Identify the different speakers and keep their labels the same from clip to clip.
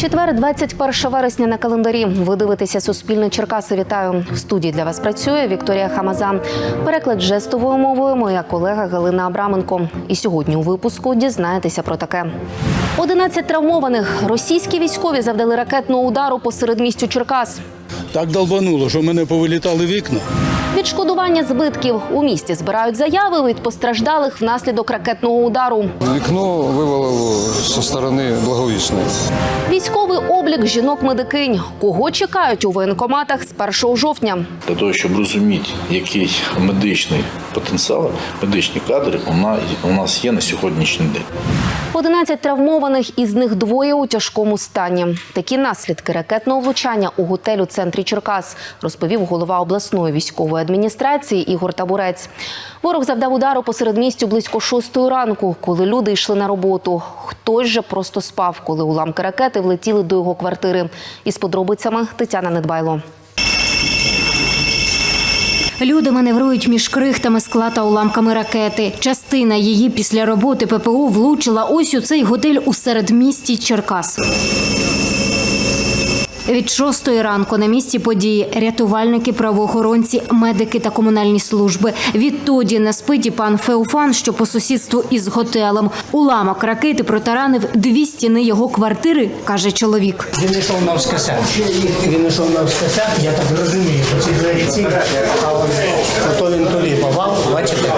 Speaker 1: Четвер, 21 вересня на календарі. Ви дивитеся Суспільне Черкаси. Вітаю в студії для вас. Працює Вікторія Хамаза. Переклад жестовою мовою. Моя колега Галина Абраменко. І сьогодні у випуску дізнаєтеся про таке. 11 травмованих російські військові завдали ракетного удару посеред містю Черкас.
Speaker 2: Так долбануло, що мене повилітали вікна.
Speaker 1: Відшкодування збитків у місті збирають заяви від постраждалих внаслідок ракетного удару.
Speaker 3: Вікно вивалило зі сторони благовісної.
Speaker 1: Військовий облік жінок-медикинь. Кого чекають у воєнкоматах з 1 жовтня?
Speaker 4: для того, щоб розуміти, який медичний потенціал, медичні кадри у нас, у нас є на сьогоднішній день.
Speaker 1: 11 травмованих, із них двоє у тяжкому стані. Такі наслідки ракетного влучання у готель у центрі Черкас, розповів голова обласної військової адміністрації Ігор Табурець. Ворог завдав удару посеред містю близько шостої ранку, коли люди йшли на роботу. Хтось же просто спав, коли уламки ракети влетіли до його квартири. Із подробицями Тетяна Недбайло.
Speaker 5: Люди маневрують між крихтами скла та уламками ракети. Частина її після роботи ППО влучила ось у цей готель у середмісті Черкас. Від шостої ранку на місці події рятувальники, правоохоронці, медики та комунальні служби. Відтоді на спиті пан Феофан, що по сусідству із готелем. Уламок ракети протаранив дві стіни його квартири, каже чоловік.
Speaker 6: Він йшов навскоса. Він йшов навскоса, я так розумію, що ці двері ці, то він туди попав, бачите,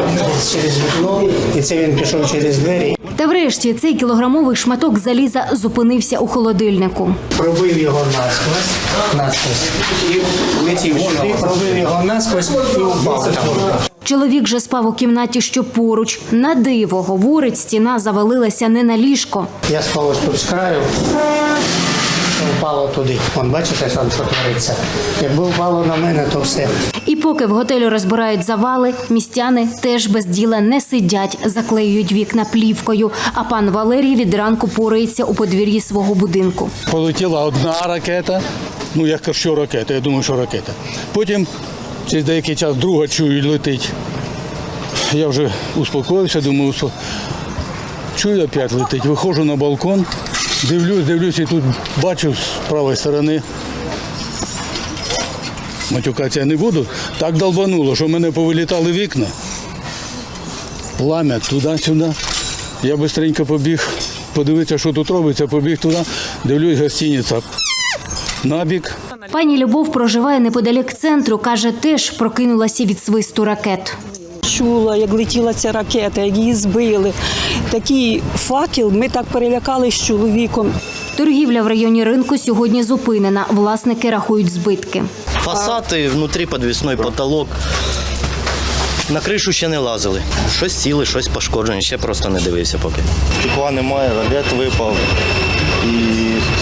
Speaker 6: через вікно, і це він пішов через двері.
Speaker 5: Та врешті цей кілограмовий шматок заліза зупинився у холодильнику.
Speaker 6: Пробив його насквозь, насквозь, і летів сюди, пробив його насквозь і впав там.
Speaker 5: Чоловік же спав у кімнаті, що поруч. На диво, говорить, стіна завалилася не на ліжко.
Speaker 6: Я спав ось тут з краю, впало туди. Вон, бачите, що що твориться. Якби впало на мене, то все.
Speaker 5: І поки в готелі розбирають завали, містяни теж без діла не сидять, заклеюють вікна плівкою. А пан Валерій від ранку порається у подвір'ї свого будинку.
Speaker 2: Полетіла одна ракета. Ну, я кажу, що ракета, я думаю, що ракета. Потім через деякий час друга чую летить. Я вже успокоївся, думаю, успо- чую, опять летить. Виходжу на балкон, дивлюсь, дивлюсь, і тут бачу з правої сторони. Матюкатися я не буду. Так долбануло, що в мене повилітали вікна. Пламя туди-сюди. Я швидко побіг, подивитися, що тут робиться, побіг туди, дивлюсь, гостиниця. Набік.
Speaker 5: Пані Любов проживає неподалік центру. каже, теж прокинулася від свисту ракет.
Speaker 7: Чула, як летіла ця ракета, як її збили. Такий факел, ми так перелякались з чоловіком.
Speaker 5: Торгівля в районі ринку сьогодні зупинена. Власники рахують збитки.
Speaker 8: Фасад і внутрі підвісний потолок. На кришу ще не лазили. Щось сіли, щось пошкоджені, ще просто не дивився поки. Скла немає, ролет випав. І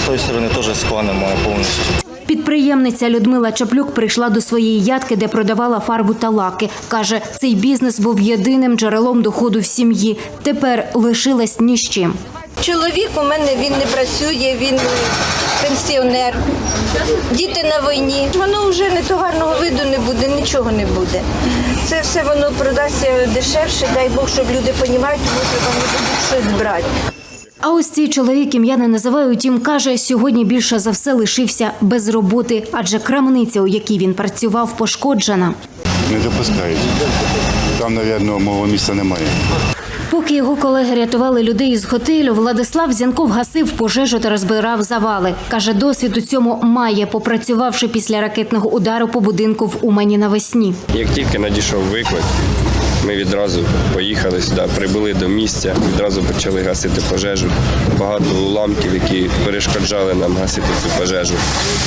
Speaker 8: з тої сторони теж скла немає повністю.
Speaker 5: Підприємниця Людмила Чаплюк прийшла до своєї ядки, де продавала фарбу та лаки. Каже, цей бізнес був єдиним джерелом доходу в сім'ї. Тепер лишилась ні з чим.
Speaker 9: Чоловік у мене він не працює, він пенсіонер. Діти на війні. Воно вже не то гарного виду не буде, нічого не буде. Це все воно продасться дешевше, дай Бог, щоб люди розуміють, тому що вони будуть щось брати.
Speaker 5: А ось цей чоловік ім'я не називає, утім каже, сьогодні більше за все лишився без роботи, адже крамниця, у якій він працював, пошкоджена.
Speaker 10: Не допускають. Там, мабуть, мого місця немає.
Speaker 5: Поки його колеги рятували людей із готелю, Владислав Зянков гасив пожежу та розбирав завали. Каже, досвід у цьому має, попрацювавши після ракетного удару по будинку в Умані навесні.
Speaker 11: Як тільки надійшов виклик, ми відразу поїхали сюди, прибули до місця, відразу почали гасити пожежу. Багато уламків, які перешкоджали нам гасити цю пожежу.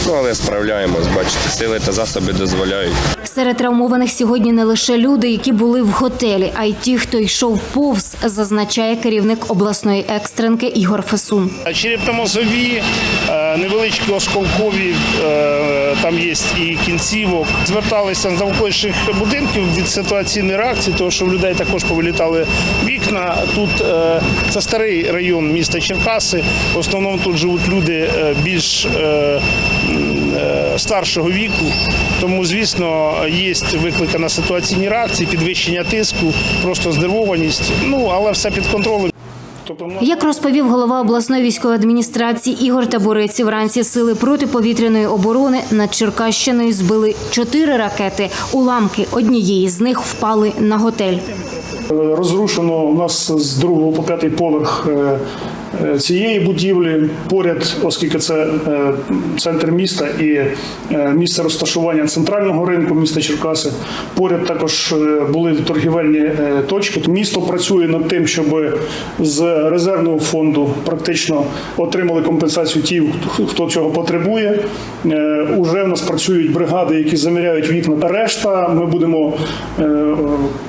Speaker 11: Ну але справляємось, бачите, сили та засоби дозволяють.
Speaker 5: Серед травмованих сьогодні не лише люди, які були в готелі, а й ті, хто йшов повз, зазначає керівник обласної екстренки Ігор Фесун.
Speaker 12: Черепно-мозові, е, невеличкі осколкові, е, там є і кінцівок. Зверталися з навколишніх будинків від ситуаційної реакції, тому що в людей також повилітали вікна. Тут е, це старий район міста Черкаси. В основному тут живуть люди е, більш старшого віку. Тому, звісно, є викликана ситуаційні реакції, підвищення тиску, просто знервованість. Ну але все під контролем. Тобто,
Speaker 5: Як розповів голова обласної військової адміністрації Ігор Табурець, вранці сили протиповітряної оборони над Черкащиною збили чотири ракети. Уламки однієї з них впали на готель.
Speaker 12: Розрушено у нас з другого по п'ятий поверх е, цієї будівлі. Поряд, оскільки це е, центр міста і е, місце розташування центрального ринку міста Черкаси. Поряд також е, були торгівельні е, точки. Місто працює над тим, щоб з резервного фонду практично отримали компенсацію ті, хто цього потребує. Е, Уже в нас працюють бригади, які заміряють вікна. Решта ми будемо е, е,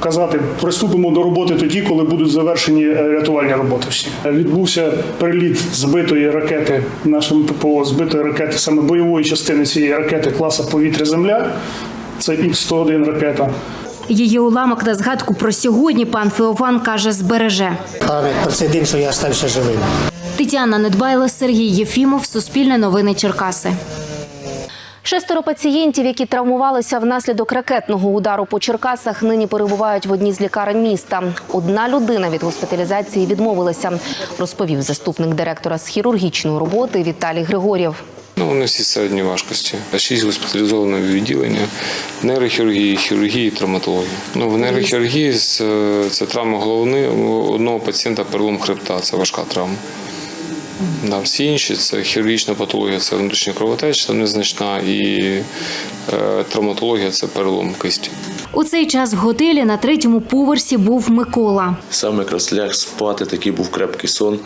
Speaker 12: казати, приступимо до роботи тоді, коли будуть завершені е, рятувальні роботи. Всі Е, відбувся приліт збитої ракети нашим ППО, збитої ракети, саме бойової частини цієї ракети класа повітря-Земля. Це Х-101 ракета.
Speaker 5: Її уламок на згадку про сьогодні пан Феофан каже, збереже.
Speaker 6: Пам'ять про цей день, що я стався живим.
Speaker 5: Тетяна Недбайло, Сергій Єфімов, Суспільне новини Черкаси.
Speaker 1: Шестеро пацієнтів, які травмувалися внаслідок ракетного удару по Черкасах, нині перебувають в одній з лікарень міста. Одна людина від госпіталізації відмовилася, розповів заступник директора з хірургічної роботи Віталій Григорєв.
Speaker 13: Ну, вони всі середньої важкості. Шість госпіталізовано відділення нейрохірургії, хірургії, травматології. Ну, в нейрохірургії це травма голови у одного пацієнта перелом хребта, це важка травма. Да, всі інші це хірургічна патологія, це внутрішня кровотеча, незначна, і е, травматологія це перелом кисті.
Speaker 5: У цей час в готелі на третьому поверсі був Микола.
Speaker 14: Саме якраз ляг спати, такий був крепкий сон.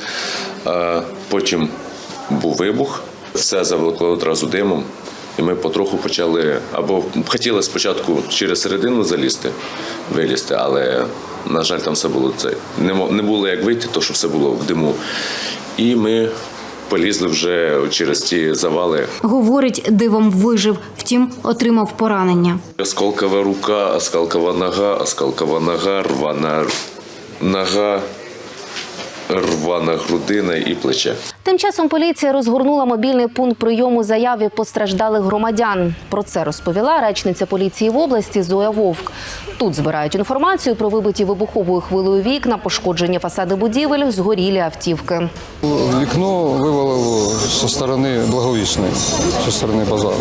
Speaker 14: А потім був вибух, все заволокло одразу димом. І ми потроху почали, або хотіли спочатку через середину залізти, вилізти, але, на жаль, там все було це. Не, було як вийти, то що все було в диму. І ми полізли вже через ті завали.
Speaker 5: Говорить, дивом вижив, втім, отримав поранення.
Speaker 14: Осколкова рука, осколкова нога, осколкова нога, рвана нога, рвана грудина і плече.
Speaker 1: Тим часом поліція розгорнула мобільний пункт прийому заяв від постраждалих громадян. Про це розповіла речниця поліції в області Зоя Вовк. Тут збирають інформацію про вибиті вибуховою хвилею вікна, пошкоджені фасади будівель, згорілі автівки.
Speaker 3: Вікно вивалило зі сторони Благовісної, зі сторони базару.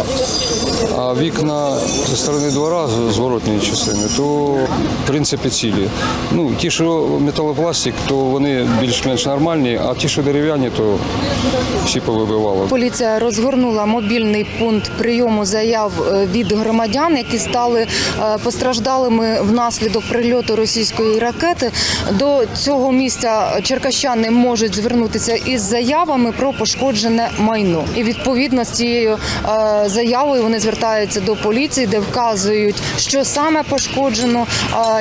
Speaker 3: А вікна зі сторони двора, з зворотньої частини, то в принципі цілі. Ну, ті, що металопластик, то вони більш-менш нормальні, а ті, що дерев'яні, то всі повибивало.
Speaker 15: Поліція розгорнула мобільний пункт прийому заяв е, від громадян, які стали е, постраждалими внаслідок прильоту російської ракети. До цього місця черкащани можуть звернутися із заявами про пошкоджене майно. І відповідно з цією е, заявою вони звертаються до поліції, де вказують, що саме пошкоджено,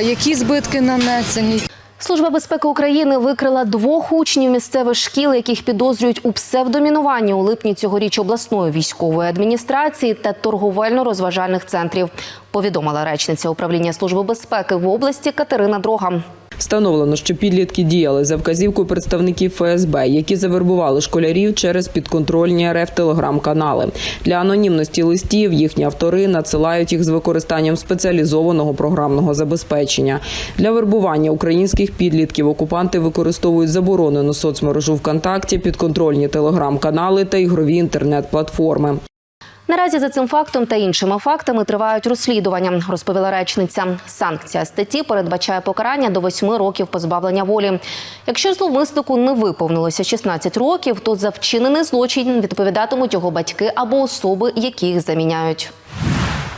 Speaker 15: які збитки нанесені.
Speaker 1: Служба безпеки України викрила двох учнів місцевих шкіл, яких підозрюють у псевдомінуванні у липні цьогоріч обласної військової адміністрації та торговельно-розважальних центрів. Повідомила речниця управління служби безпеки в області Катерина Дрога.
Speaker 16: Встановлено, що підлітки діяли за вказівкою представників ФСБ, які завербували школярів через підконтрольні РФ телеграм-канали. Для анонімності листів їхні автори надсилають їх з використанням спеціалізованого програмного забезпечення. Для вербування українських підлітків окупанти використовують заборонену соцмережу ВКонтакті, підконтрольні телеграм-канали та ігрові інтернет-платформи.
Speaker 1: Наразі за цим фактом та іншими фактами тривають розслідування, розповіла речниця. Санкція статті передбачає покарання до 8 років позбавлення волі. Якщо зловмиснику не виповнилося 16 років, то за вчинений злочин відповідатимуть його батьки або особи, які їх заміняють.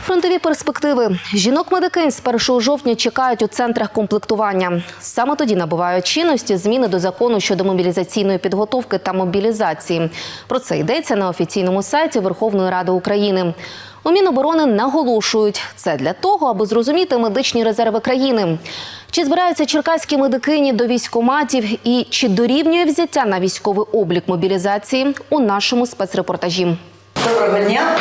Speaker 1: Фронтові перспективи жінок медикинь з 1 жовтня чекають у центрах комплектування. Саме тоді набувають чинності зміни до закону щодо мобілізаційної підготовки та мобілізації. Про це йдеться на офіційному сайті Верховної Ради України. У Міноборони наголошують, це для того, аби зрозуміти медичні резерви країни. Чи збираються черкаські медикині до військоматів і чи дорівнює взяття на військовий облік мобілізації у нашому спецрепортажі?
Speaker 17: Доброго дня.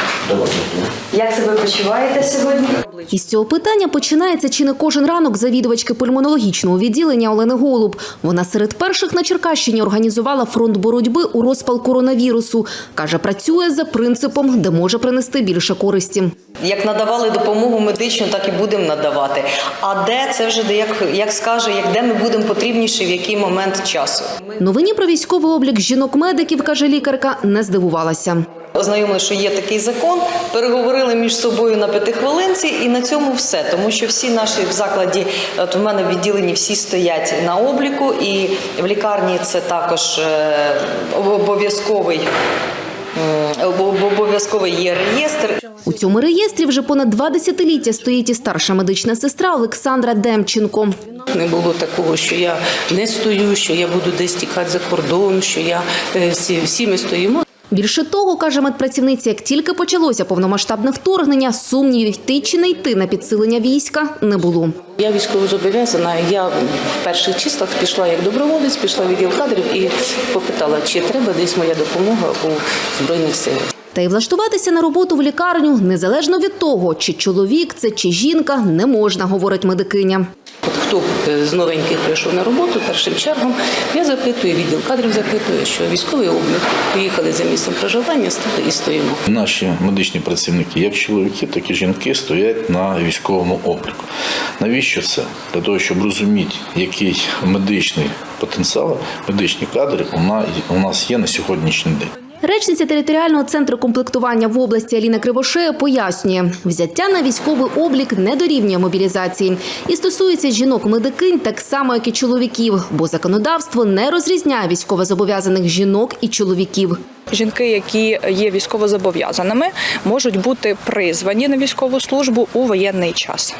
Speaker 17: Як себе почуваєте сьогодні?
Speaker 1: Із цього питання починається чи не кожен ранок завідувачки пульмонологічного відділення Олени Голуб. Вона серед перших на Черкащині організувала фронт боротьби у розпал коронавірусу. Каже, працює за принципом, де може принести більше користі.
Speaker 17: Як надавали допомогу медичну, так і будемо надавати. А де це вже де як, як скаже, як де ми будемо потрібніші, в який момент часу.
Speaker 1: Новині про військовий облік жінок-медиків, каже лікарка, не здивувалася.
Speaker 17: Ознайомили, що є такий закон, переговорили між собою на п'ятихвилинці, і на цьому все. Тому що всі наші в закладі, от в мене в відділенні всі стоять на обліку, і в лікарні це також е, обов'язковий. м, Обов'язковий є реєстр.
Speaker 1: У цьому реєстрі вже понад два десятиліття стоїть і старша медична сестра Олександра Демченко.
Speaker 18: Не було такого, що я не стою, що я буду десь тікати за кордон, що я е, всі, всі ми стоїмо.
Speaker 1: Більше того, каже медпрацівниця, як тільки почалося повномасштабне вторгнення, сумнівів йти чи не йти на підсилення війська не було.
Speaker 18: Я військово зобов'язана. Я в перших числах пішла як доброволець, пішла в відділ кадрів і попитала, чи треба десь моя допомога у збройних силах.
Speaker 1: Та й влаштуватися на роботу в лікарню незалежно від того, чи чоловік це чи жінка, не можна, говорить медикиня.
Speaker 18: От хто е, з новеньких прийшов на роботу першим чергом, я запитую, відділ кадрів запитує, що військовий облік поїхали за місцем проживання, стали і стоїмо.
Speaker 4: Наші медичні працівники, як чоловіки, так і жінки, стоять на військовому обліку. Навіщо це? Для того, щоб розуміти, який медичний потенціал, медичні кадри у нас є на сьогоднішній день.
Speaker 1: Речниця територіального центру комплектування в області Аліна Кривошея пояснює, взяття на військовий облік не дорівнює мобілізації і стосується жінок-медикинь так само, як і чоловіків, бо законодавство не розрізняє військовозобов'язаних жінок і чоловіків.
Speaker 19: Жінки, які є військовозобов'язаними, можуть бути призвані на військову службу у воєнний час.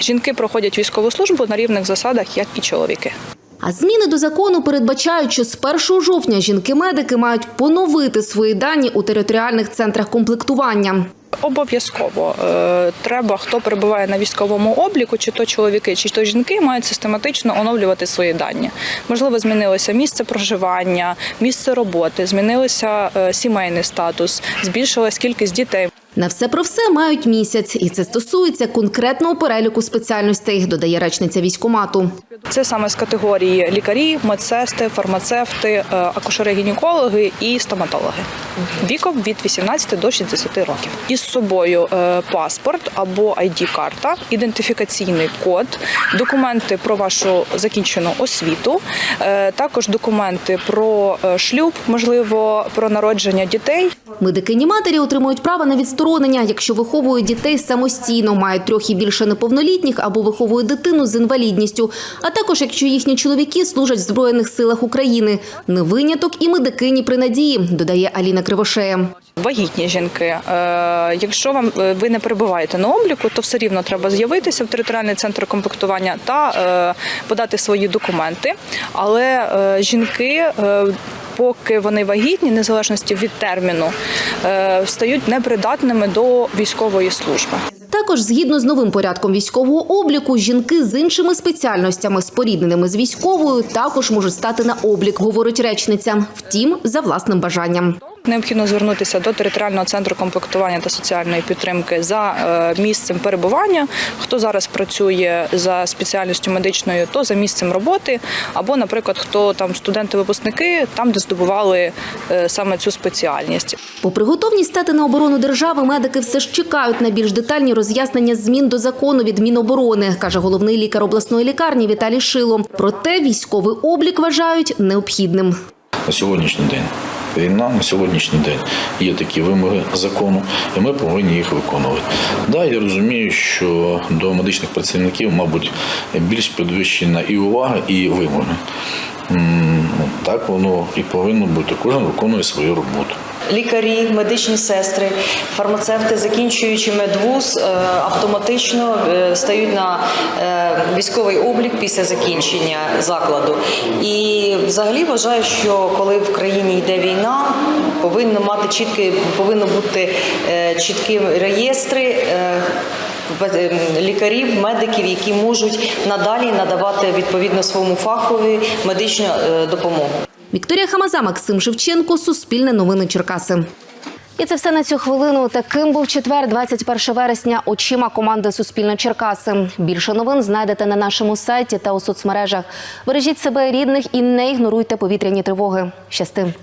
Speaker 19: Жінки проходять військову службу на рівних засадах, як і чоловіки.
Speaker 1: А зміни до закону передбачають, що з 1 жовтня жінки-медики мають поновити свої дані у територіальних центрах комплектування.
Speaker 19: Обов'язково е, треба, хто перебуває на військовому обліку, чи то чоловіки, чи то жінки, мають систематично оновлювати свої дані. Можливо, змінилося місце проживання, місце роботи, змінилося е, сімейний статус, збільшилась кількість дітей.
Speaker 1: На все про все мають місяць, і це стосується конкретного переліку спеціальностей, додає речниця військомату.
Speaker 19: Це саме з категорії лікарі, медсестри, фармацевти, е, акушери-гінекологи і стоматологи віком від 18 до 60 років. Із собою е, паспорт або ID-карта, ідентифікаційний код, документи про вашу закінчену освіту, е, також документи про шлюб, можливо, про народження дітей.
Speaker 1: Медикині матері отримують право на відсторонення, якщо виховують дітей самостійно, мають трьох і більше неповнолітніх або виховують дитину з інвалідністю, а також якщо їхні чоловіки служать в Збройних силах України. Не виняток і медикині при надії, додає Аліна Кривошея.
Speaker 19: Вагітні жінки, е, якщо вам е, ви не перебуваєте на обліку, то все рівно треба з'явитися в територіальний центр комплектування та е, подати свої документи. Але жінки. Поки вони вагітні, незалежності від терміну, стають непридатними до військової служби.
Speaker 1: Також, згідно з новим порядком військового обліку, жінки з іншими спеціальностями, спорідненими з військовою, також можуть стати на облік, говорить речниця. Втім, за власним бажанням.
Speaker 19: Необхідно звернутися до територіального центру комплектування та соціальної підтримки за е, місцем перебування. Хто зараз працює за спеціальністю медичною, то за місцем роботи, або, наприклад, хто там студенти-випускники, там де здобували е, саме цю спеціальність.
Speaker 1: Попри готовність стати на оборону держави, медики все ж чекають на більш детальні роз'яснення змін до закону від Міноборони, каже головний лікар обласної лікарні Віталій Шило. Проте військовий облік вважають необхідним.
Speaker 4: На сьогоднішній день війна на сьогоднішній день є такі вимоги закону, і ми повинні їх виконувати. Да, я розумію, що до медичних працівників, мабуть, більш підвищена і увага, і вимоги. Так воно і повинно бути. Кожен виконує свою роботу.
Speaker 17: Лікарі, медичні сестри, фармацевти, закінчуючи медвуз, е, автоматично е, стають на е, військовий облік після закінчення закладу. І взагалі вважаю, що коли в країні йде війна, повинно мати чіткі, повинно бути чіткі реєстри. Ем, Лікарів, медиків, які можуть надалі надавати відповідно своєму фахові медичну е, допомогу.
Speaker 1: Вікторія Хамаза, Максим Шевченко, Суспільне новини Черкаси. І це все на цю хвилину. Таким був четвер, 21 вересня. Очима команди Суспільне Черкаси. Більше новин знайдете на нашому сайті та у соцмережах. Бережіть себе рідних і не ігноруйте повітряні тривоги. Щасти.